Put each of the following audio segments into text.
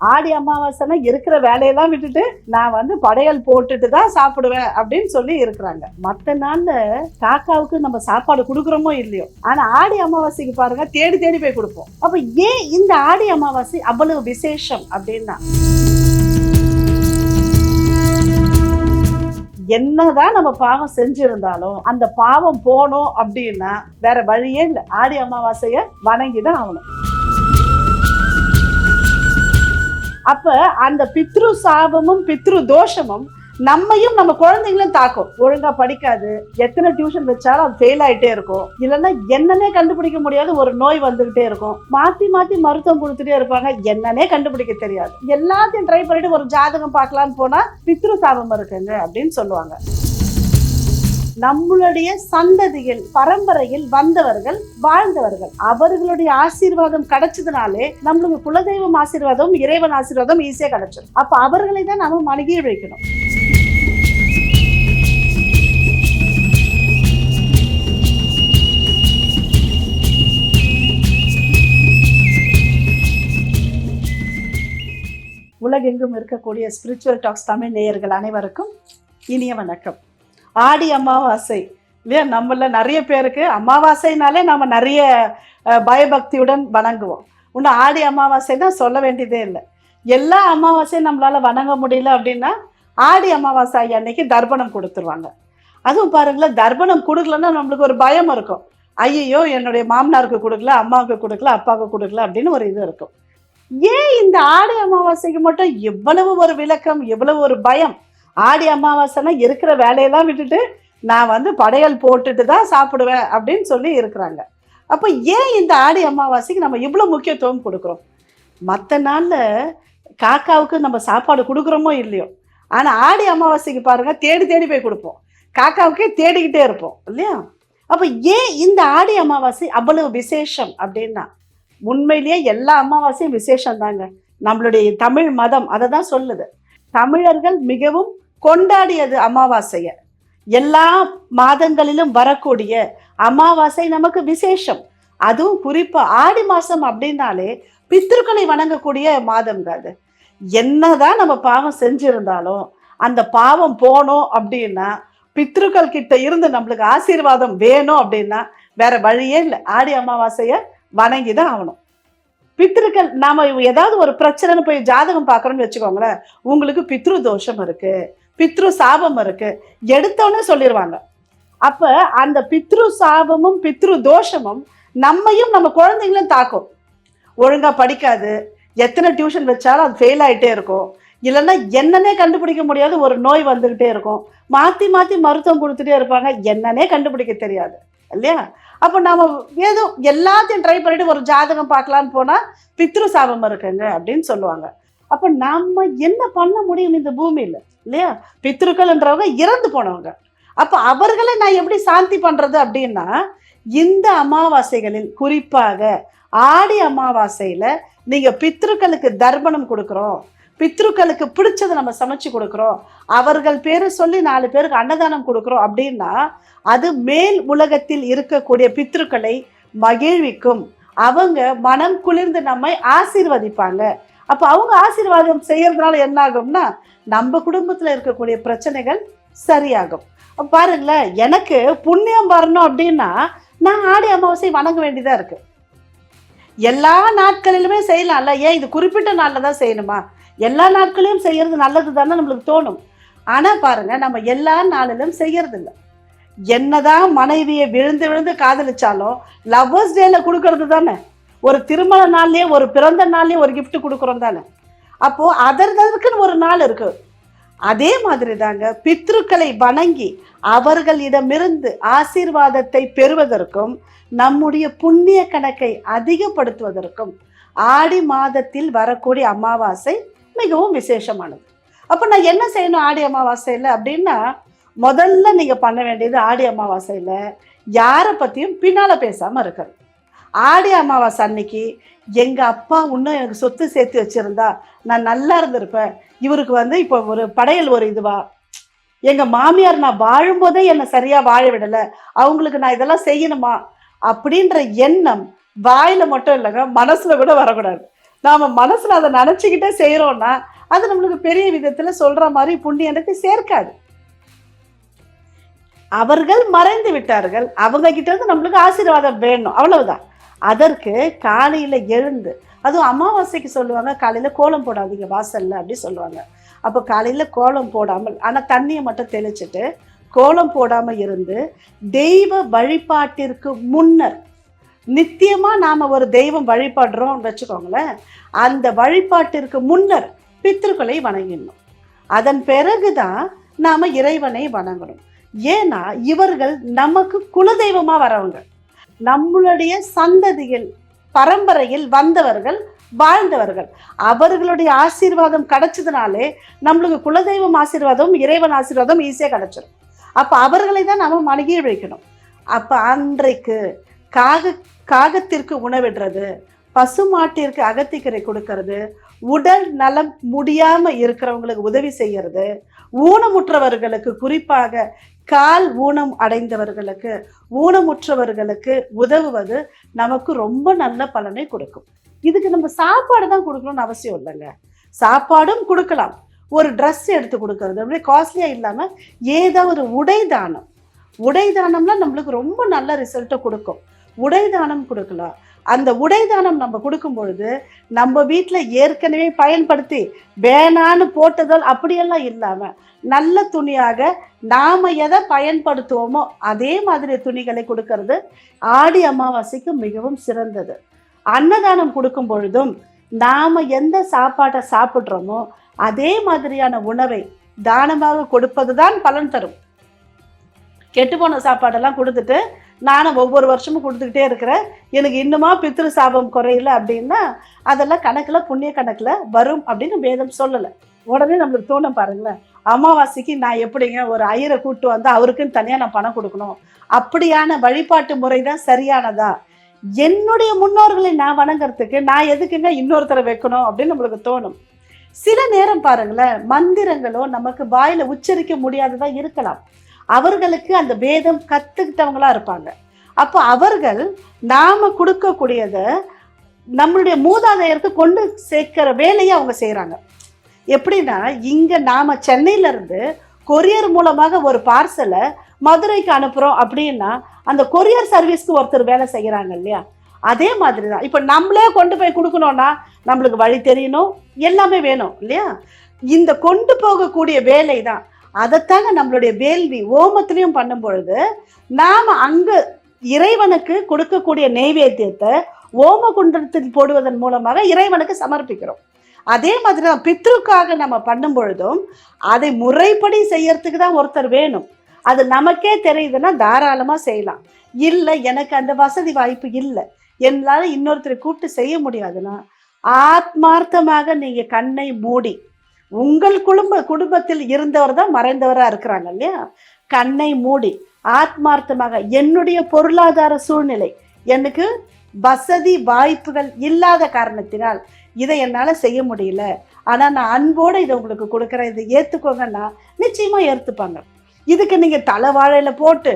ஆடி அமாவாசைனா இருக்கிற வேலையெல்லாம் விட்டுட்டு நான் வந்து படையல் போட்டுட்டு தான் சாப்பிடுவேன் அப்படின்னு சொல்லி இருக்கிறாங்க. மற்ற நாள்ல காக்காவுக்கு நம்ம சாப்பாடு கொடுக்குறோமோ இல்லையோ? ஆனா ஆடி அமாவாசைக்கு பாருங்க தேடி தேடி போய் கொடுப்போம். அப்ப ஏன் இந்த ஆடி அமாவாசை அவ்வளவு விசேஷம் அப்படின்னா? என்னதான் நம்ம பாவம் செஞ்சிருந்தாலும் அந்த பாவம் போனோம் அப்படின்னா வேற வழியே இல்லை. ஆடி அமாவாசையை வணங்கி தான் ஆகணும். அப்ப அந்த பித்ரு சாபமும் பித்ரு தோஷமும் நம்மையும் நம்ம குழந்தைங்களும் தாக்கும். ஒழுங்கா படிக்காது. எத்தனை டியூஷன் வச்சாலும் அது ஃபெயில் ஆயிட்டே இருக்கும். இல்லைன்னா என்னன்னே கண்டுபிடிக்க முடியாத. ஒரு நோய் வந்துகிட்டே இருக்கும். மாத்தி மாத்தி மருத்துவம் கொடுத்துட்டே இருப்பாங்க. என்னன்னே கண்டுபிடிக்க தெரியாது. எல்லாத்தையும் ட்ரை பண்ணிட்டு ஒரு ஜாதகம் பார்க்கலான்னு போனா பித்ரு சாபம் இருக்குங்க அப்படின்னு சொல்லுவாங்க. நம்மளுடைய சந்ததியில் பரம்பரையில் வந்தவர்கள் வாழ்ந்தவர்கள். அவர்களுடைய ஆசீர்வாதம் கிடைச்சதுனாலே நம்மளுக்கு குலதெய்வம் ஆசீர்வாதம் இறைவன் ஆசீர்வாதம் ஈஸியா கிடைச்சிடும் அப்ப அவர்களை தான் நம்ம மனகீழ் வைக்கணும். உலகெங்கும் இருக்கக்கூடிய ஸ்பிரிச்சுவல் டாக்ஸ் தமிழ் நேயர்கள் அனைவருக்கும் இனிய வணக்கம். ஆடி அமாவாசை. இல்லையா? நம்மள நிறைய பேருக்கு அமாவாசைனாலே நம்ம நிறைய பயபக்தியுடன் வணங்குவோம். இன்னும் ஆடி அமாவாசை தான் சொல்ல வேண்டியதே இல்லை. எல்லா அமாவாசையும் நம்மளால் வணங்க முடியல அப்படின்னா ஆடி அமாவாசை அன்னைக்கு தர்ப்பணம் கொடுத்துருவாங்க. அதுவும் பாருங்களேன் தர்ப்பணம் கொடுக்கலன்னா நம்மளுக்கு ஒரு பயம் இருக்கும். ஐயோ என்னுடைய மாமனாருக்கு கொடுக்கல அம்மாவுக்கு கொடுக்கல அப்பாவுக்கு கொடுக்கல அப்படின்னு ஒரு இது இருக்கும். ஏன் இந்த ஆடி அமாவாசைக்கு மட்டும் எவ்வளவு ஒரு விளக்கம் எவ்வளவு ஒரு பயம்? ஆடி அமாவாசைனா இருக்கிற வேலையெல்லாம் விட்டுட்டு நான் வந்து படையல் போட்டுட்டு தான் சாப்பிடுவேன் அப்படின்னு சொல்லி இருக்கிறாங்க. அப்போ ஏன் இந்த ஆடி அமாவாசைக்கு நம்ம இவ்வளோ முக்கியத்துவம் கொடுக்குறோம்? மற்ற நாளில் காக்காவுக்கு நம்ம சாப்பாடு கொடுக்குறோமோ இல்லையோ? ஆனால் ஆடி அமாவாசைக்கு பாருங்க தேடி தேடி போய் கொடுப்போம். காக்காவுக்கே தேடிக்கிட்டே இருப்போம் இல்லையா? அப்போ ஏன் இந்த ஆடி அமாவாசை அவ்வளவு விசேஷம் அப்படின்னா? உண்மையிலேயே எல்லா அமாவாசையும் விசேஷம் தாங்க நம்மளுடைய தமிழ் மதம் அதை தான் சொல்லுது. தமிழர்கள் மிகவும் கொண்டாடியது அமாவாசையை. எல்லா மாதங்களிலும் வரக்கூடிய அமாவாசை நமக்கு விசேஷம். அதுவும் குறிப்பாக ஆடி மாதம் அப்படின்னாலே பித்திருக்களை வணங்கக்கூடிய மாதம்ங்க அது. என்னதான் நம்ம பாவம் செஞ்சிருந்தாலும் அந்த பாவம் போனோம் அப்படின்னா பித்ருக்கள் கிட்ட இருந்து நம்மளுக்கு ஆசீர்வாதம் வேணும் அப்படின்னா வேற வழியே இல்லை. ஆடி அமாவாசையை வணங்கி தான் ஆகணும். பித்திருக்கள் நாம ஏதாவது ஒரு பிரச்சனைன்னு போய் ஜாதகம் பார்க்குறோன்னு வச்சுக்கோங்களேன் உங்களுக்கு பித்ரு தோஷம் இருக்குது பித்ரு சாபம் இருக்கு. எடுத்தோன்னு சொல்லிடுவாங்க அப்ப அந்த பித்ரு சாபமும் பித்ரு தோஷமும் நம்மையும் நம்ம குழந்தைங்களும் தாக்கும். ஒழுங்கா படிக்காது. எத்தனை டியூஷன் வச்சாலும் அது ஃபெயில் ஆகிட்டே இருக்கும். இல்லைன்னா என்னன்னே கண்டுபிடிக்க முடியாத ஒரு நோய் வந்துக்கிட்டே இருக்கும். மாற்றி மாற்றி மருத்துவம் கொடுத்துட்டே இருப்பாங்க. என்னன்னே கண்டுபிடிக்க தெரியாது. இல்லையா? அப்போ நாம் ஏதோ எல்லாத்தையும் ட்ரை பண்ணிட்டு ஒரு ஜாதகம் பார்க்கலான்னு போனால் பித்ரு சாபம் இருக்குங்க அப்படின்னு சொல்லுவாங்க. அப்ப நம்ம என்ன பண்ண முடியும் இந்த பூமியில? இல்லையா? பித்ருக்கள்ன்றவங்க இறந்து போனவங்க. அப்ப அவர்களை நான் எப்படி சாந்தி பண்றது அப்படின்னா இந்த அமாவாசைகளில் குறிப்பாக ஆடி அமாவாசையில நீங்க பித்ருக்களுக்கு தர்ப்பணம் கொடுக்குறோம். பித்ருக்களுக்கு பிடிச்சதை நம்ம சமைச்சு கொடுக்குறோம். அவர்கள் பேரை சொல்லி நாலு பேருக்கு அன்னதானம் கொடுக்குறோம் அப்படின்னா அது மேல் உலகத்தில் இருக்கக்கூடிய பித்ருக்களை மகிழ்விக்கும். அவங்க மனம் குளிர்ந்து நம்மை ஆசீர்வதிப்பாங்க. அப்போ அவங்க ஆசீர்வாதம் செய்யறதுனால என்ன ஆகும்னா நம்ம குடும்பத்தில் இருக்கக்கூடிய பிரச்சனைகள் சரியாகும். பாருங்களேன் எனக்கு புண்ணியம் வரணும் அப்படின்னா நான் ஆடி அமாவாசை வணங்க வேண்டியதா இருக்கு. எல்லா நாட்களிலுமே செய்யலாம்ல. ஏன்? இது குறிப்பிட்ட நாளில் தான் செய்யணுமா? எல்லா நாட்களையும் செய்யறது நல்லது தானே நம்மளுக்கு தோணும். ஆனால் பாருங்க நம்ம எல்லா நாளிலும் செய்யறது இல்லை என்னதான் மனைவியை விழுந்து விழுந்து காதலிச்சாலும் லவ்வர்ஸ் டேல கொடுக்கறது தானே ஒரு திருமண நாள்லயே ஒரு பிறந்த நாள்லயே ஒரு கிஃப்ட் கொடுக்குறோம் தானே? அப்போ அதற்குன்னு ஒரு நாள் இருக்கு. அதே மாதிரி தாங்க பித்ருக்களை வணங்கி அவர்களிடமிருந்து ஆசீர்வாதத்தை பெறுவதற்கும் நம்முடைய புண்ணிய கணக்கை அதிகப்படுத்துவதற்கும் ஆடி மாதத்தில் வரக்கூடிய அமாவாசை மிகவும் விசேஷமானது. அப்போ நான் என்ன செய்யணும் ஆடி அமாவாசையில் அப்படின்னா முதல்ல நீங்கள் பண்ண வேண்டியது ஆடி அமாவாசையில் யாரை பற்றியும் பின்னால் பேசாமல் இருக்கிறது. ஆடி அமாவாசை அன்னைக்கு எங்கள் அப்பா இன்னும் எனக்கு சொத்து சேர்த்து வச்சுருந்தா நான் நல்லா இருந்திருப்பேன். இவருக்கு வந்து இப்போ ஒரு படையல் ஒரு இதுவா எங்கள் மாமியார் நான் வாழும்போதே என்னை சரியாக வாழ விடலை அவங்களுக்கு நான் இதெல்லாம் செய்யணுமா அப்படின்ற எண்ணம் வாயில் மட்டும் இல்லைங்க மனசில் கூட வரக்கூடாது. நாம் மனசில் அதை நினச்சிக்கிட்டே செய்கிறோன்னா அது நம்மளுக்கு பெரிய விதத்தில் சொல்கிற மாதிரி புண்ணியனுக்கு சேர்க்காது. அவர்கள் மறைந்து விட்டார்கள் அவங்க கிட்ட இருந்து நம்மளுக்கு ஆசீர்வாதம் வேணும் அவ்வளவுதான். அதற்கு காலையில் எழுந்து அதுவும் அமாவாசைக்கு சொல்லுவாங்க காலையில் கோலம் போடாதீங்க வாசலில் அப்படி சொல்லுவாங்க. அப்போ காலையில் கோலம் போடாமல் ஆனால் தண்ணியை மட்டும் தெளிச்சுட்டு கோலம் போடாமல் இருந்து தெய்வ வழிபாட்டிற்கு முன்னர் நித்தியமாக நாம் ஒரு தெய்வம் வழிபாடுறோம் வச்சுக்கோங்களேன் அந்த வழிபாட்டிற்கு முன்னர் பித்திருக்களை வணங்கிடணும். அதன் பிறகுதான் நாம் இறைவனை வணங்கணும். ஏன்னா இவர்கள் நமக்கு குலதெய்வமாக வரவங்க. நம்மளுடைய சந்ததியில் பரம்பரையில் வந்தவர்கள் வாழ்ந்தவர்கள். அவர்களுடைய ஆசீர்வாதம் கிடைச்சதுனாலே நம்மளுக்கு குலதெய்வம் ஆசீர்வாதம் இறைவன் ஆசீர்வாதம் ஈஸியாக கிடைச்சிடும் அப்போ அவர்களை தான் நம்ம மனகீழ் வைக்கணும் அப்போ அன்றைக்கு காக காகத்திற்கு உணவிடுறது பசுமாட்டிற்கு அகத்திக்கரை கொடுக்கறது உடல் நலம் முடியாமல் இருக்கிறவங்களுக்கு உதவி செய்யறது ஊனமுற்றவர்களுக்கு குறிப்பாக கால் ஊனம் அடைந்தவர்களுக்கு ஊனமுற்றவர்களுக்கு உதவுவது நமக்கு ரொம்ப நல்ல பலனை கொடுக்கும். இதுக்கு நம்ம சாப்பாடு தான் கொடுக்கணும்னு அவசியம் இல்லைங்க. சாப்பாடும் கொடுக்கலாம். ஒரு ட்ரெஸ் எடுத்து கொடுக்கறது. அப்படியே காஸ்ட்லியாக இல்லாமல் ஏதாவது ஒரு உடை தானம். உடை தானம்லாம் நம்மளுக்கு ரொம்ப நல்ல ரிசல்ட்டை கொடுக்கும். உடை தானம் கொடுக்கலாம். அந்த உடைதானம் நம்ம கொடுக்கும் பொழுது நம்ம வீட்டில் ஏற்கனவே பயன்படுத்தி வேணான்னு போட்டதால் அப்படியெல்லாம் இல்லாமல் நல்ல துணியாக நாம் எதை பயன்படுத்துவோமோ அதே மாதிரி துணிகளை கொடுக்கறது ஆடி அமாவாசைக்கு மிகவும் சிறந்தது. அன்னதானம் கொடுக்கும் பொழுதும் நாம் எந்த சாப்பாட்டை சாப்பிட்றோமோ அதே மாதிரியான உணவை தானமாக கொடுப்பது தான் பலன் தரும். கெட்டுப்போன சாப்பாடெல்லாம் கொடுத்துட்டு நானும் ஒவ்வொரு வருஷமும் கொடுத்துக்கிட்டே இருக்கிறேன். எனக்கு இன்னுமா பித்ரு சாபம் குறையல அப்படின்னா அதெல்லாம் கணக்கில் புண்ணிய கணக்கில் வரும் அப்படின்னு வேதம் சொல்லலை. உடனே நம்மளுக்கு தோணும் பாருங்களேன். அமாவாசைக்கு நான் எப்படிங்க ஒரு ஐயரை கூட்டு வந்து அவருக்குன்னு தனியாக நான் பணம் கொடுக்கணும்? அப்படியான வழிபாட்டு முறை தான் சரியானதா? என்னுடைய முன்னோர்களை நான் வணங்குறதுக்கு நான் எதுக்குங்க இன்னொருத்தரை வைக்கணும் அப்படின்னு நம்மளுக்கு தோணும். சில நேரம் பாருங்களேன் மந்திரங்களோ நமக்கு வாயில உச்சரிக்க முடியாததா இருக்கலாம். அவர்களுக்கு அந்த வேதம் கற்றுக்கிட்டவங்களாக இருப்பாங்க. அப்போ அவர்கள் நாம் கொடுக்கக்கூடியதை நம்மளுடைய மூதாதையருக்கு கொண்டு சேர்க்கிற வேலையை அவங்க செய்கிறாங்க எப்படின்னா இங்கே நாம் சென்னையிலேருந்து கொரியர் மூலமாக ஒரு பார்சலை மதுரைக்கு அனுப்புகிறோம் அப்படின்னா அந்த கொரியர் சர்வீஸ்க்கு ஒருத்தர் வேலை செய்கிறாங்க இல்லையா? அதே மாதிரி தான் இப்போ நம்மளே கொண்டு போய் கொடுக்கணும்னா நம்மளுக்கு வழி தெரியணும் எல்லாமே வேணும் இல்லையா? இந்த கொண்டு போகக்கூடிய வேலை தான் அதைத்தாங்க நம்மளுடைய வேள்வி ஓமத்திலையும் பண்ணும் பொழுது நாம் அங்கே இறைவனுக்கு கொடுக்கக்கூடிய நெய்வேத்தியத்தை ஓம குண்டத்தில் போடுவதன் மூலமாக இறைவனுக்கு சமர்ப்பிக்கிறோம். அதே மாதிரி தான் பித்ருக்காக நம்ம பண்ணும் பொழுதும் அதை முறைப்படி செய்யறதுக்கு தான் ஒருத்தர் வேணும். அது நமக்கே தெரியுதுன்னா தாராளமாக செய்யலாம். இல்லை எனக்கு அந்த வசதி வாய்ப்பு இல்லை. என்னால் இன்னொருத்தரை கூப்பிட்டு செய்ய முடியாதுன்னா ஆத்மார்த்தமாக நீங்கள் கண்ணை மூடி உங்கள் குடும்ப குடும்பத்தில் இருந்தவர் தான் மறைந்தவராக இருக்கிறாங்க இல்லையா? கண்ணை மூடி ஆத்மார்த்தமாக என்னுடைய பொருளாதார சூழ்நிலை எனக்கு வசதி வாய்ப்புகள் இல்லாத காரணத்தினால் இதை என்னால் செய்ய முடியல. ஆனால் நான் அன்போடு இதை உங்களுக்கு கொடுக்குறேன். இதை ஏற்றுக்கோங்கன்னா நிச்சயமாக ஏற்றுப்பாங்க இதுக்கு நீங்கள் தலைவாழையில் போட்டு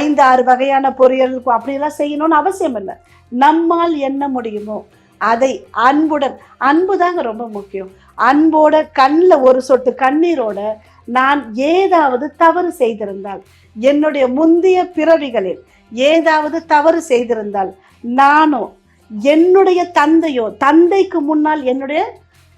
ஐந்து ஆறு வகையான பொரியல் அப்படியெல்லாம் செய்யணும்னு அவசியம் இல்லை. நம்மால் என்ன முடியுமோ அதை அன்புடன் அன்பு தாங்க ரொம்ப முக்கியம். அன்போட கண்ணில் ஒரு சொட்டு கண்ணீரோட நான் ஏதாவது தவறு செய்திருந்தால் என்னுடைய முந்தைய பிறவிகளில் ஏதாவது தவறு செய்திருந்தால் நானோ என்னுடைய தந்தையோ தந்தைக்கு முன்னால் என்னுடைய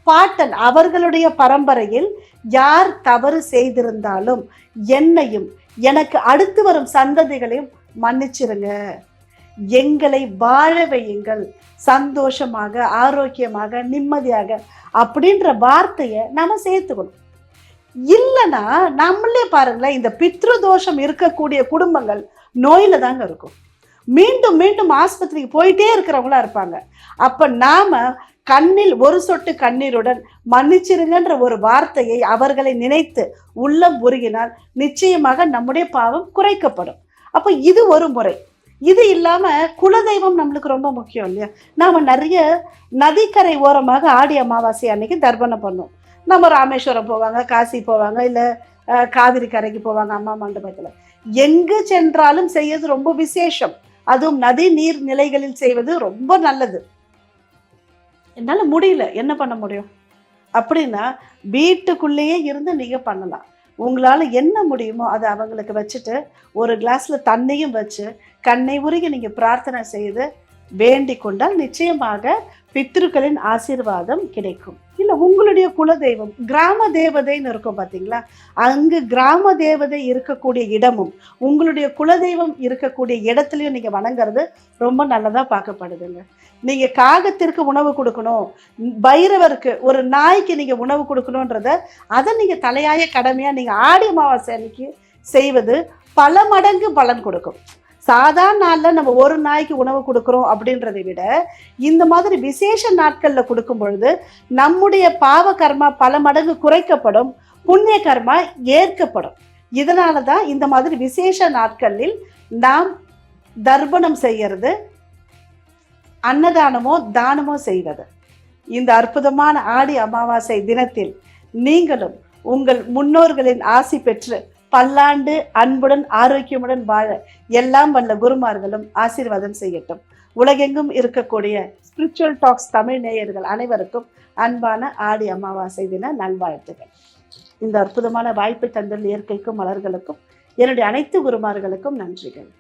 பாட்டன் அவர்களுடைய பரம்பரையில் யார் தவறு செய்திருந்தாலும் என்னையும் எனக்கு அடுத்து வரும் சந்ததிகளையும் மன்னிச்சிருங்க. எங்களை வாழ வையுங்கள். சந்தோஷமாக ஆரோக்கியமாக நிம்மதியாக அப்படின்ற வார்த்தையை நாம் சேர்த்துக்கணும். இல்லைன்னா நம்மளே பாருங்களேன் இந்த பித்ரு தோஷம் இருக்கக்கூடிய குடும்பங்கள் நோயில் தாங்க இருக்கும். மீண்டும் மீண்டும் ஆஸ்பத்திரிக்கு போயிட்டே இருக்கிறவங்களா இருப்பாங்க. அப்போ நாம் கண்ணில் ஒரு சொட்டு கண்ணீருடன் மன்னிச்சிருங்கன்ற ஒரு வார்த்தையை அவர்களை நினைத்து உள்ளம் உருகினால் நிச்சயமாக நம்முடைய பாவம் குறைக்கப்படும். அப்போ இது ஒரு முறை. இது இல்லாமல் குலதெய்வம் நம்மளுக்கு ரொம்ப முக்கியம் இல்லையா? நாம் நிறைய நதிக்கரை ஓரமாக ஆடி அமாவாசை அன்னைக்கு தர்ப்பணம் பண்ணோம் நம்ம ராமேஸ்வரம் போவாங்க காசி போவாங்க இல்லை காவிரி கரைக்கு போவாங்க அம்மா மண்டபத்தில். எங்கு சென்றாலும் செய்யறது ரொம்ப விசேஷம். அதுவும் நதி நீர் நிலைகளில் செய்வது ரொம்ப நல்லது. என்னால் முடியல. என்ன பண்ண முடியும்? அப்படின்னா வீட்டுக்குள்ளேயே இருந்து நீங்கள் பண்ணலாம். உங்களால் என்ன முடியுமோ அதை அவங்களுக்கு வச்சுட்டு ஒரு கிளாஸில் தண்ணியும் வச்சு கண்ணை உருகி நீங்கள் பிரார்த்தனை செய்து வேண்டிக் கொண்டால் நிச்சயமாக பித்ருக்களின் ஆசீர்வாதம் கிடைக்கும். இல்லை உங்களுடைய குலதெய்வம் கிராம தேவதைன்னு இருக்கும் பார்த்தீங்களா அங்கு கிராம தேவதை இருக்கக்கூடிய இடமும் உங்களுடைய குலதெய்வம் இருக்கக்கூடிய இடத்துலையும் நீங்கள் வணங்குறது ரொம்ப நல்லதாக பார்க்கப்படுதுங்க. நீங்கள் காகத்திற்கு உணவு கொடுக்கணும் பைரவருக்கு ஒரு நாய்க்கு நீங்கள் உணவு கொடுக்கணுன்றத அதை நீங்கள் தலையாய கடமையாக நீங்கள் ஆடி அமாவாசை அன்னைக்கு செய்வது பல மடங்கு பலன் கொடுக்கும். சாதாரண நாளில் நம்ம ஒரு நாய்க்கு உணவு கொடுக்குறோம் அப்படின்றதை விட இந்த மாதிரி விசேஷ நாட்களில் கொடுக்கும் பொழுது நம்முடைய பாவ கர்மா பல மடங்கு குறைக்கப்படும் புண்ணிய கர்மா ஏற்கப்படும். இதனால தான் இந்த மாதிரி விசேஷ நாட்களில் நாம் தர்ப்பணம் செய்கிறது அன்னதானமோ தானமோ செய்வது. இந்த அற்புதமான ஆடி அமாவாசை தினத்தில் நீங்களும் உங்கள் முன்னோர்களின் ஆசி பெற்று பல்லாண்டு அன்புடன் ஆரோக்கியமுடன் வாழ எல்லாம் வல்ல குருமார்களும் ஆசீர்வாதம் செய்யட்டும். உலகெங்கும் இருக்கக்கூடிய ஸ்பிரிச்சுவல் டாக்ஸ் தமிழ் நேயர்கள் அனைவருக்கும் அன்பான ஆடி அமாவாசை தின நல்வாழ்த்துகள் இந்த அற்புதமான வாய்ப்பை தந்துள்ள இயற்கைக்கும் மலர்களுக்கும் என்னுடைய அனைத்து குருமார்களுக்கும் நன்றிகள்.